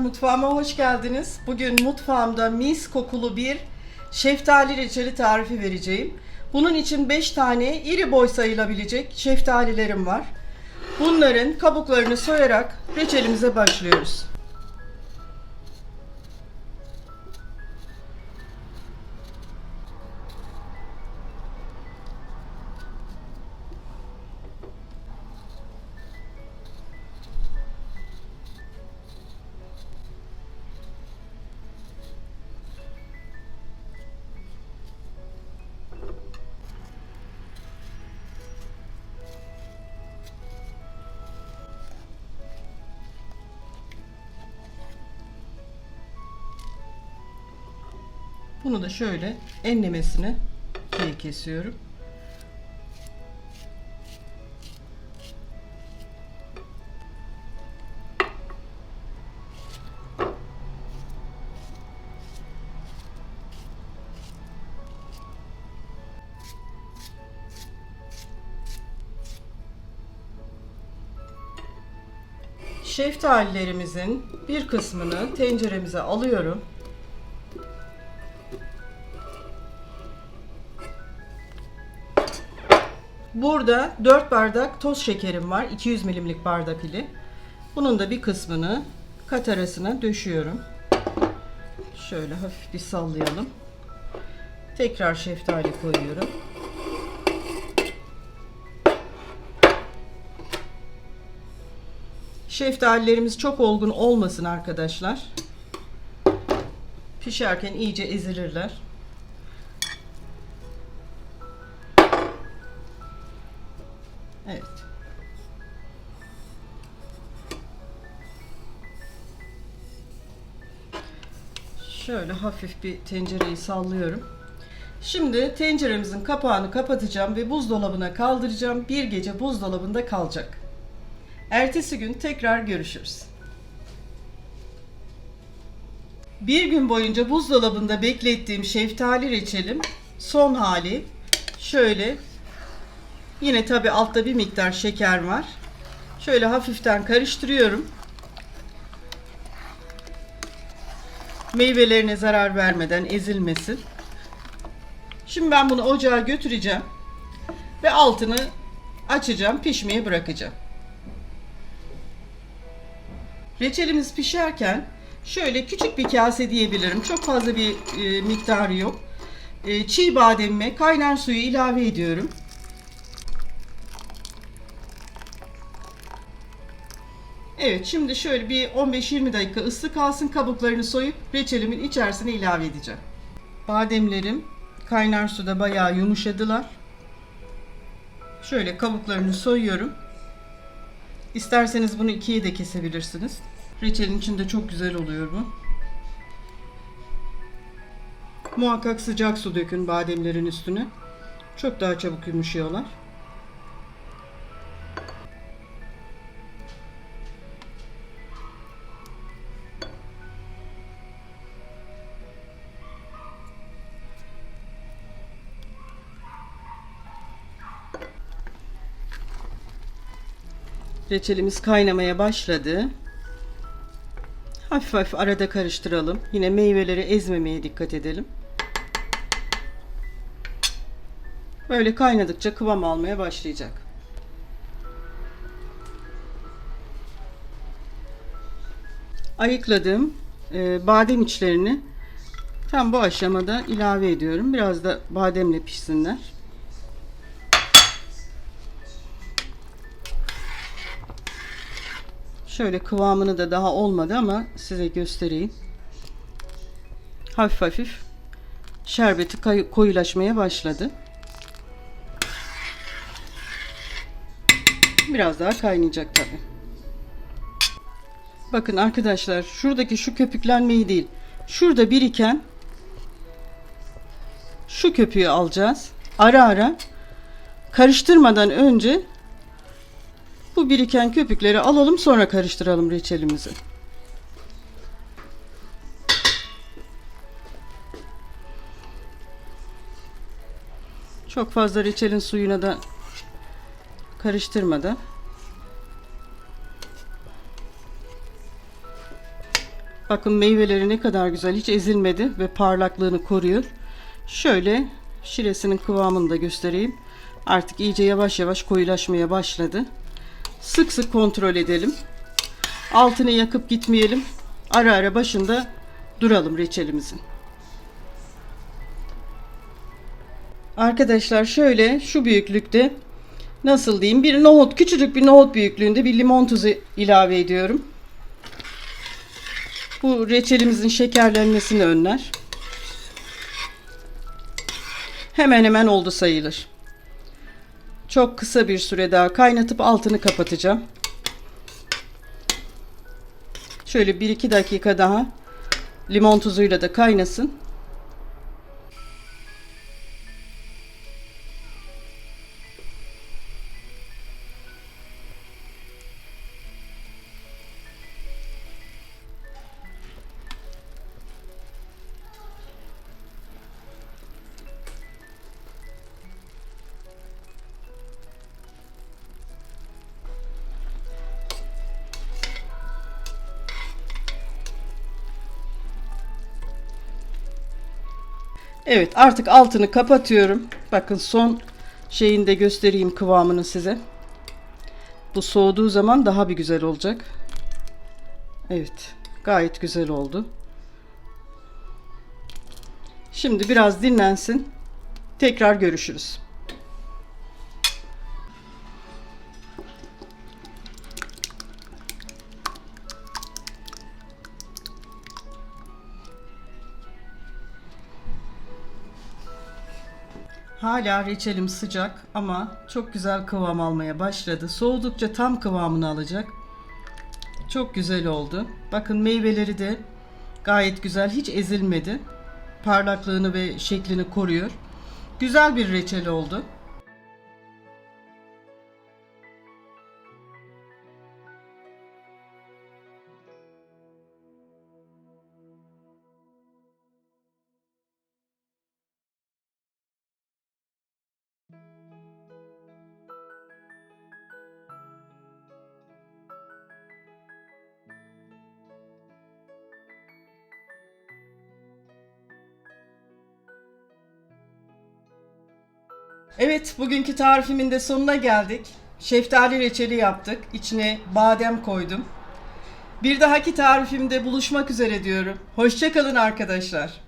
mutfağıma hoş geldiniz. Bugün mutfağımda mis kokulu bir şeftali reçeli tarifi vereceğim. Bunun için 5 tane iri boy sayılabilecek şeftalilerim var. Bunların kabuklarını soyarak reçelimize başlıyoruz. Bunu da şöyle enlemesine ikiye kesiyorum. Şeftalilerimizin bir kısmını tenceremize alıyorum. Burada 4 bardak toz şekerim var. 200 milimlik bardak ili. Bunun da bir kısmını kat arasına döşüyorum. Şöyle hafif bir sallayalım. Tekrar şeftali koyuyorum. Şeftalilerimiz çok olgun olmasın arkadaşlar. Pişerken iyice ezilirler. Evet. Şöyle hafif bir tencereyi sallıyorum. Şimdi tenceremizin kapağını kapatacağım ve buzdolabına kaldıracağım. Bir gece buzdolabında kalacak. Ertesi gün tekrar görüşürüz. Bir gün boyunca buzdolabında beklettiğim şeftali reçelim son hali şöyle Yine tabi altta bir miktar şeker var. Şöyle hafiften karıştırıyorum. Meyvelerine zarar vermeden ezilmesin. Şimdi ben bunu ocağa götüreceğim. Ve altını açacağım, pişmeye bırakacağım. Reçelimiz pişerken şöyle küçük bir kase diyebilirim. Çok fazla bir e, miktarı yok. E, çiğ bademime kaynar suyu ilave ediyorum. Evet şimdi şöyle bir 15-20 dakika ıslı kalsın kabuklarını soyup reçelimin içerisine ilave edeceğim. Bademlerim kaynar suda bayağı yumuşadılar. Şöyle kabuklarını soyuyorum. İsterseniz bunu ikiye de kesebilirsiniz. Reçelin içinde çok güzel oluyor bu. Muhakkak sıcak su dökün bademlerin üstüne. Çok daha çabuk yumuşuyorlar. Reçelimiz kaynamaya başladı. Hafif hafif arada karıştıralım. Yine meyveleri ezmemeye dikkat edelim. Böyle kaynadıkça kıvam almaya başlayacak. Ayıkladığım e, badem içlerini tam bu aşamada ilave ediyorum. Biraz da bademle pişsinler. Şöyle kıvamını da daha olmadı ama size göstereyim. Hafif hafif şerbeti koyulaşmaya başladı. Biraz daha kaynayacak tabi. Bakın arkadaşlar şuradaki şu köpüklenmeyi değil. Şurada biriken şu köpüğü alacağız. Ara ara karıştırmadan önce bu biriken köpükleri alalım sonra karıştıralım reçelimizi. Çok fazla reçelin suyuna da karıştırmadan Bakın meyveleri ne kadar güzel. Hiç ezilmedi ve parlaklığını koruyor. Şöyle şiresinin kıvamını da göstereyim. Artık iyice yavaş yavaş koyulaşmaya başladı. Sık sık kontrol edelim. Altını yakıp gitmeyelim. Ara ara başında duralım reçelimizin. Arkadaşlar şöyle şu büyüklükte nasıl diyeyim bir nohut küçücük bir nohut büyüklüğünde bir limon tuzu ilave ediyorum. Bu reçelimizin şekerlenmesini önler. Hemen hemen oldu sayılır. Çok kısa bir süre daha kaynatıp altını kapatacağım. Şöyle 1-2 dakika daha limon tuzuyla da kaynasın. Evet artık altını kapatıyorum. Bakın son şeyini de göstereyim kıvamını size. Bu soğuduğu zaman daha bir güzel olacak. Evet gayet güzel oldu. Şimdi biraz dinlensin. Tekrar görüşürüz. Hala reçelim sıcak ama çok güzel kıvam almaya başladı. Soğudukça tam kıvamını alacak. Çok güzel oldu. Bakın meyveleri de gayet güzel. Hiç ezilmedi. Parlaklığını ve şeklini koruyor. Güzel bir reçel oldu. Evet, bugünkü tarifimin de sonuna geldik. Şeftali reçeli yaptık. İçine badem koydum. Bir dahaki tarifimde buluşmak üzere diyorum. Hoşçakalın arkadaşlar.